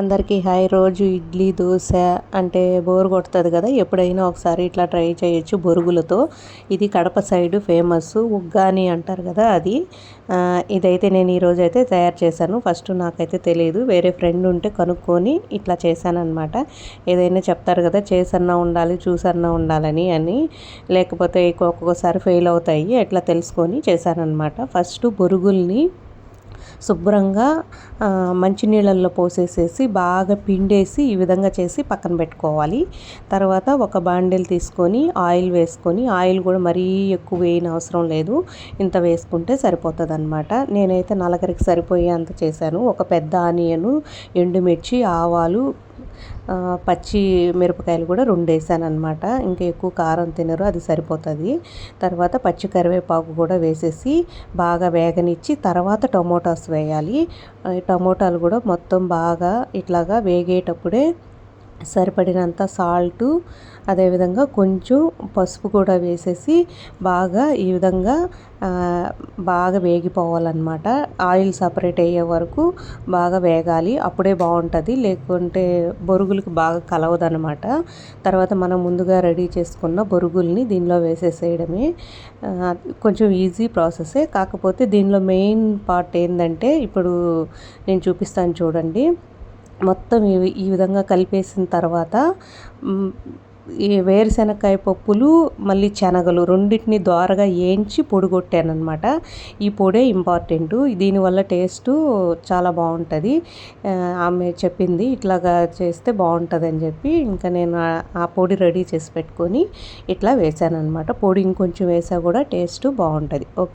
అందరికీ హాయ్ రోజు ఇడ్లీ దోశ అంటే బోర్ కొడుతుంది కదా. ఎప్పుడైనా ఒకసారి ఇట్లా ట్రై చేయొచ్చు బొరుగులతో. ఇది కడప సైడ్ ఫేమస్ ఉగ్గాని అంటారు కదా అది. ఇదైతే నేను ఈరోజు అయితే తయారు చేశాను. ఫస్ట్ నాకైతే తెలియదు వేరే ఫ్రెండ్ ఉంటే కనుక్కొని ఇట్లా చేశానమాట ఏదైనా చెప్తారు కదా చేసన్నా ఉండాలి చూసన్నా ఉండాలని అని. లేకపోతే ఒక్కొక్కసారి ఫెయిల్ అవుతాయి ఎట్లా తెలుసుకొని చేశానమాట ఫస్ట్ బొరుగుల్ని శుభ్రంగా మంచినీళ్ళల్లో పోసేసేసి బాగా పిండేసి ఈ విధంగా చేసి పక్కన పెట్టుకోవాలి. తర్వాత ఒక బాండిల్ తీసుకొని ఆయిల్ వేసుకొని ఆయిల్ కూడా మరీ ఎక్కువ వేయని అవసరం లేదు. ఇంత వేసుకుంటే సరిపోతుంది అనమాట నేనైతే నలగరికి సరిపోయే అంత చేశాను. ఒక పెద్ద ఆనియను ఎండుమిర్చి ఆవాలు పచ్చి మిరపకాయలు కూడా రెండు వేసాను అనమాట ఇంకా ఎక్కువ కారం తినరు అది సరిపోతుంది. తర్వాత పచ్చి కరివేపాకు కూడా వేసేసి బాగా వేగనిచ్చి తర్వాత టమోటాస్ వేయాలి. టమోటాలు కూడా మొత్తం బాగా ఇట్లాగా వేగేటప్పుడే సరిపడినంత సాల్టు అదేవిధంగా కొంచెం పసుపు కూడా వేసేసి బాగా ఈ విధంగా బాగా వేగిపోవాలన్నమాట. ఆయిల్ సపరేట్ అయ్యే వరకు బాగా వేగాలి. అప్పుడే బాగుంటుంది. లేకుంటే బొరుగులకు బాగా కలవదనమాట తర్వాత మనం ముందుగా రెడీ చేసుకున్న బొరుగుల్ని దీనిలో వేసేసేయడమే. కొంచెం ఈజీ ప్రాసెసే. కాకపోతే దీనిలో మెయిన్ పార్ట్ ఏంటంటే ఇప్పుడు నేను చూపిస్తాను చూడండి. మొత్తం ఈ విధంగా కలిపేసిన తర్వాత ఈ వేరుశనగకాయ పప్పులు మళ్ళీ శనగలు రెండింటిని ద్వారగా వేయించి పొడిగొట్టానమాట ఈ పొడే ఇంపార్టెంట్. దీనివల్ల టేస్ట్ చాలా బాగుంటుంది. ఆమె చెప్పింది ఇట్లాగా చేస్తే బాగుంటుంది అని చెప్పి ఇంకా నేను ఆ పొడి రెడీ చేసి పెట్టుకొని ఇట్లా వేసాను అనమాట పొడి ఇంకొంచెం వేసా కూడా టేస్ట్ బాగుంటుంది. ఓకే.